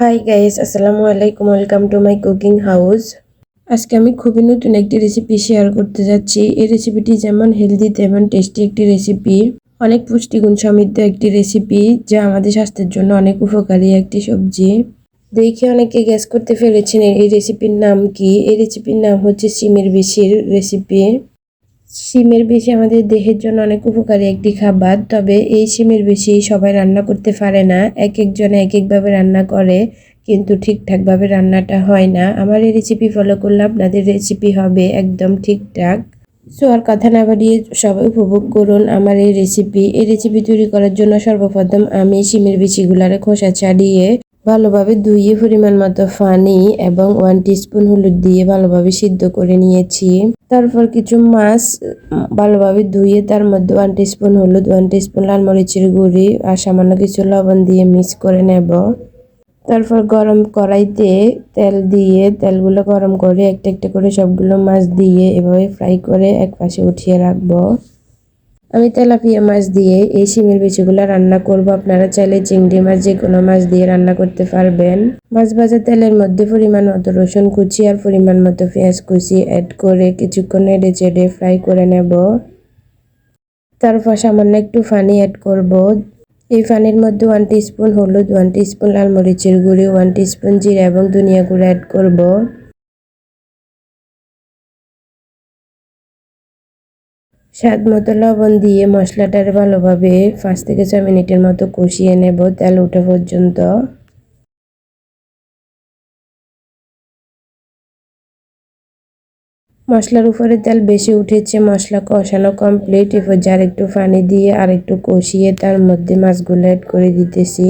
High guys আসসালামু আলাইকুম welcome to my cooking house আজকে আমি খুবই নতুন একটি রেসিপি শেয়ার করতে যাচ্ছি। এই রেসিপিটি যেমন হেলদি তেমন টেস্টি একটি রেসিপি অনেক পুষ্টিগুণ সমৃদ্ধ একটি রেসিপি যা আমাদের স্বাস্থ্যের জন্য অনেক উপকারী একটি সবজি। দেখে অনেকে গ্যাস করতে ফেলেছেন এই রেসিপির নাম কি। এই রেসিপির নাম হচ্ছে সিমের বেশির রেসিপি শিমের বেশি আমাদের দেহের জন্য অনেক উপকারী একটি খাবার, তবে এই শিমের বেশি সবাই রান্না করতে পারে না। এক একজনে এক একভাবে রান্না করে, কিন্তু ঠিকঠাকভাবে রান্নাটা হয় না। আমার এই রেসিপি ফলো করলে আপনাদের রেসিপি হবে একদম ঠিকঠাক। সো আর কথা না বাড়িয়ে সবাই উপভোগ করুন আমার এই রেসিপি এই রেসিপি তৈরি করার জন্য সর্বপ্রথম আমি শিমের বিচিগুলারে খোসা ছাড়িয়ে ভালোভাবে ধুয়ে পরিমাণ মতো পানি এবং ওয়ান টিস্পুন হলুদ দিয়ে ভালোভাবে সিদ্ধ করে নিয়েছি। তারপর কিছু মাছ ভালোভাবে ধুয়ে তার মধ্যে ওয়ান টিস্পুন হলুদ ওয়ান টিস্পুন লাল মরিচের গুঁড়ি আর সামান্য কিছু লবণ দিয়ে মিক্স করে নেব। তারপর গরম কড়াইতে তেল দিয়ে তেলগুলো গরম করে একটা একটা করে সবগুলো মাছ দিয়ে এভাবে ফ্রাই করে এক পাশে উঠিয়ে রাখব। আমি তেলাপিয়া মাছ দিয়ে এই শিমের বিচিগুলো রান্না করব। আপনারা চাইলে চিংড়ি মাছ যে কোনো মাছ দিয়ে রান্না করতে পারবেন। মাছ ভাজা তেলের মধ্যে পরিমাণ মতো রসুন কুচি আর পরিমাণ মতো পেঁয়াজ কুচি অ্যাড করে কিছুক্ষণ নেড়ে চেড়ে ফ্রাই করে নেব। তারপর সামান্য একটু পানি অ্যাড করব। এই পানির মধ্যে ওয়ান স্পুন হলুদ ওয়ান স্পুন লাল মরিচের গুঁড়ি ওয়ান স্পুন জিরা এবং ধনিয়া গুঁড়ো অ্যাড করব। স্বাদ মতো লবণ দিয়ে মশলাটার ভালোভাবে পাঁচ থেকে ছয় মিনিটের মতো কষিয়ে নেব তেল ওঠা পর্যন্ত। মশলার উপরে তেল বেশি উঠেছে, মশলা কষানো কমপ্লিট এরপর যার একটু পানি দিয়ে আর একটু কষিয়ে তার মধ্যে মাছগুলো অ্যাড করে দিতেছি।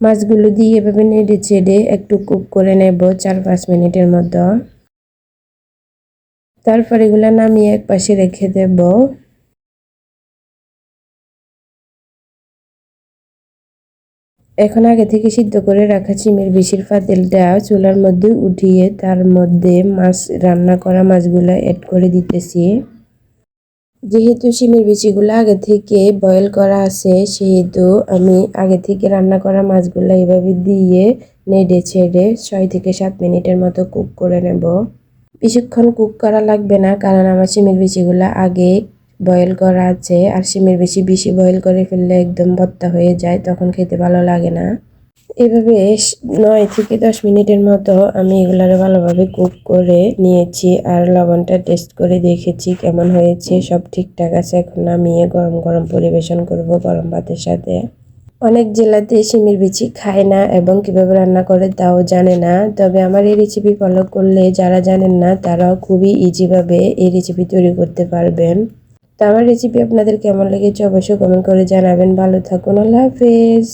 মাছগুলো দিয়ে এভাবে নেড়ে ছেড়ে একটু কুক করে নেব চার পাঁচ মিনিটের মতো। তারপর এগুলো নামিয়ে এক পাশে রেখে দেব। এখন আগে থেকে সিদ্ধ করে রাখা চিমের বেশির ফাতেলটা চুলার মধ্যে উঠিয়ে তার মধ্যে মাছ, রান্না করা মাছগুলো অ্যাড করে দিতেছি। যেহেতু শিমের বিচিগুলো আগে থেকে বয়েল করা আছে, সেহেতু আমি আগে থেকে রান্না করা মাছগুলো এভাবে দিয়ে নেড়ে ছেড়ে ছয় থেকে সাত মিনিটের মতো কুক করে নেব। বেশিক্ষণ কুক করা লাগবে না, কারণ আমার শিমের বিচিগুলো আগে বয়েল করা আছে, আর শিমের বেশি বেশি বয়েল করে ফেললে একদম বত্তা হয়ে যায়, তখন খেতে ভালো লাগে না। এভাবে নয় থেকে দশ মিনিটের মতো আমি এগুলারে ভালোভাবে কুক করে নিয়েছি আর লবণটা টেস্ট করে দেখেছি কেমন হয়েছে, সব ঠিকঠাক আছে। এখন নামিয়ে গরম গরম পরিবেশন করব গরম ভাতের সাথে। অনেক জেলাতে সিমির বিচি খায় না এবং কীভাবে রান্না করে তাও জানে না। তবে আমার এই রেসিপি ফলো করলে যারা জানেন না, তারাও খুবই ইজিভাবে এই রেসিপি তৈরি করতে পারবেন। তো আমার রেসিপি আপনাদের কেমন লেগেছে অবশ্যই কমেন্ট করে জানাবেন। ভালো থাকুন, আল্লাহ হাফেজ।